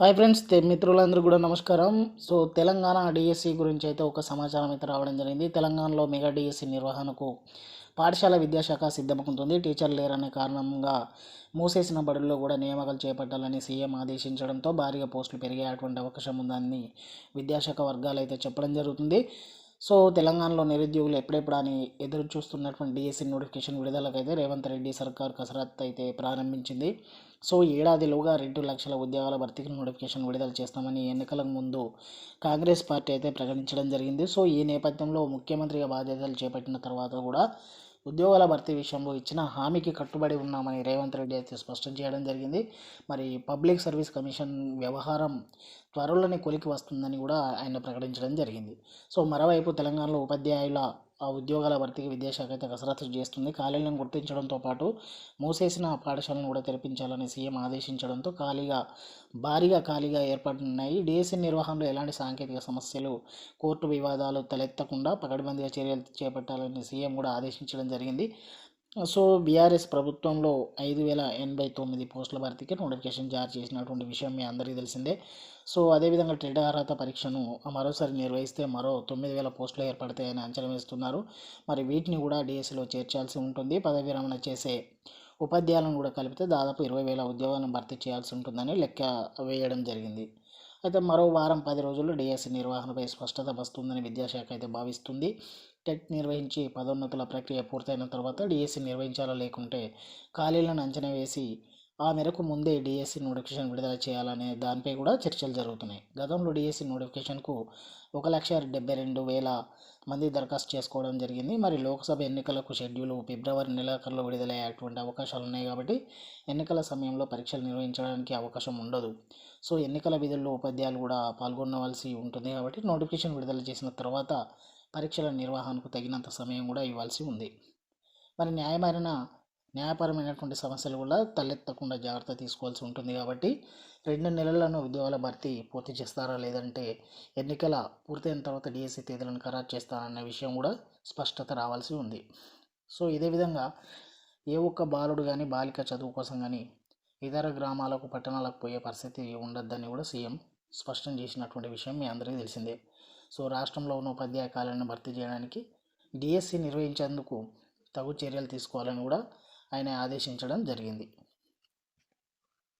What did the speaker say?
Hi friends తె- మిత్రులందరూ కూడా నమస్కారం. సో తెలంగాణ డిఎస్సి గురించి అయితే ఒక సమాచారం అయితే రావడం జరిగింది. తెలంగాణలో మెగా డిఎస్సి నిర్వహణకు పాఠశాల విద్యాశాఖ సిద్ధమవుతుంది. టీచర్ లేరనే కారణంగా మూసేసిన బడుల్లో కూడా నియామకాలు చేపట్టాలని సీఎం ఆదేశించడంతో భారీగా పోస్టులు పెరిగేటువంటి అవకాశం ఉందని విద్యాశాఖ వర్గాలు అయితే చెప్పడం జరుగుతుంది. సో తెలంగాణలో నిరుద్యోగులు ఎప్పుడెప్పుడు అని ఎదురు చూస్తున్నటువంటి డిఎస్సి నోటిఫికేషన్ విడుదలకైతే రేవంత్ రెడ్డి సర్కార్ కసరత్తు అయితే ప్రారంభించింది. సో ఏడాదిలోగా రెండు లక్షల ఉద్యోగాల భర్తీకి నోటిఫికేషన్ విడుదల చేస్తామని ఎన్నికలకు ముందు కాంగ్రెస్ పార్టీ అయితే ప్రకటించడం జరిగింది. సో ఈ నేపథ్యంలో ముఖ్యమంత్రిగా బాధ్యతలు చేపట్టిన తర్వాత కూడా ఉద్యోగాల భర్తీ విషయంలో ఇచ్చిన హామీకి కట్టుబడి ఉన్నామని రేవంత్ రెడ్డి అయితే స్పష్టం చేయడం జరిగింది. మరి పబ్లిక్ సర్వీస్ కమిషన్ వ్యవహారం త్వరలోనే కొలికి వస్తుందని కూడా ఆయన ప్రకటించడం జరిగింది. సో మరోవైపు తెలంగాణలో ఉపాధ్యాయుల ఉద్యోగాల భర్తీకి విద్యాశాఖ అయితే కసరత్తు చేస్తుంది. ఖాళీలను గుర్తించడంతో పాటు మూసేసిన పాఠశాలను కూడా తెరిపించాలని సీఎం ఆదేశించడంతో ఖాళీగా భారీగా ఖాళీగా ఏర్పడుతున్నాయి డిఎస్సి నిర్వహణలో ఎలాంటి సాంకేతిక సమస్యలు కోర్టు వివాదాలు తలెత్తకుండా పకడ్బందీగా చర్యలు చేపట్టాలని సీఎం కూడా ఆదేశించడం జరిగింది. సో బీఆర్ఎస్ ప్రభుత్వంలో ఐదు వేల ఎనభై తొమ్మిది పోస్టుల భర్తీకి నోటిఫికేషన్ జారీ చేసినటువంటి విషయం మీ అందరికీ తెలిసిందే. సో అదేవిధంగా టెట్ అర్హత పరీక్షను మరోసారి నిర్వహిస్తే మరో తొమ్మిది వేల పోస్టులు ఏర్పడతాయని అంచనా వేస్తున్నారు. మరి వీటిని కూడా డిఎస్సిలో చేర్చాల్సి ఉంటుంది. పదవి విరమణ చేసే ఉపాధ్యాయులను కూడా కలిపితే దాదాపు ఇరవై వేల ఉద్యోగాలను భర్తీ చేయాల్సి ఉంటుందని లెక్క వేయడం జరిగింది. అయితే మరో వారం పది రోజుల్లో డిఎస్సి నిర్వహణపై స్పష్టత వస్తుందని విద్యాశాఖ అయితే భావిస్తుంది. టెట్ నిర్వహించి పదోన్నతుల ప్రక్రియ పూర్తయిన తర్వాత డిఎస్సి నిర్వహించాలా లేకుంటే ఖాళీలను అంచనా వేసి ఆ మేరకు ముందే డిఎస్సి నోటిఫికేషన్ విడుదల చేయాలనే దానిపై కూడా చర్చలు జరుగుతున్నాయి. గతంలో డిఎస్సి నోటిఫికేషన్కు ఒక లక్ష డెబ్బై రెండు వేల మంది దరఖాస్తు చేసుకోవడం జరిగింది. మరి లోక్సభ ఎన్నికలకు షెడ్యూల్ ఫిబ్రవరి నెలాఖరులో విడుదలయ్యేటువంటి అవకాశాలు ఉన్నాయి కాబట్టి ఎన్నికల సమయంలో పరీక్షలు నిర్వహించడానికి అవకాశం ఉండదు. సో ఎన్నికల విధుల్లో ఉపాధ్యాయులు కూడా పాల్గొనవలసి ఉంటుంది కాబట్టి నోటిఫికేషన్ విడుదల చేసిన తర్వాత పరీక్షల నిర్వహణకు తగినంత సమయం కూడా ఇవ్వాల్సి ఉంది. మరి న్యాయమైన న్యాయపరమైనటువంటి సమస్యలు కూడా తలెత్తకుండా జాగ్రత్త తీసుకోవాల్సి ఉంటుంది కాబట్టి రెండు నెలలను ఉద్యోగాల భర్తీ పూర్తి చేస్తారా లేదంటే ఎన్నికల పూర్తయిన తర్వాత డిఎస్సి తేదీలను ఖరారు చేస్తారన్న విషయం కూడా స్పష్టత రావాల్సి ఉంది. సో ఇదే విధంగా ఏ ఒక్క బాలుడు కానీ బాలిక చదువు కోసం కానీ ఇతర గ్రామాలకు పట్టణాలకు పోయే పరిస్థితి ఉండొద్దని కూడా సీఎం స్పష్టం చేసినటువంటి విషయం మీ అందరికీ తెలిసిందే. సో రాష్ట్రంలో ఉన్న ఉపాధ్యాయ కాలాన్ని భర్తీ చేయడానికి డిఎస్సి నిర్వహించేందుకు తగు చర్యలు తీసుకోవాలని కూడా ఆయన ఆదేశించడం జరిగింది.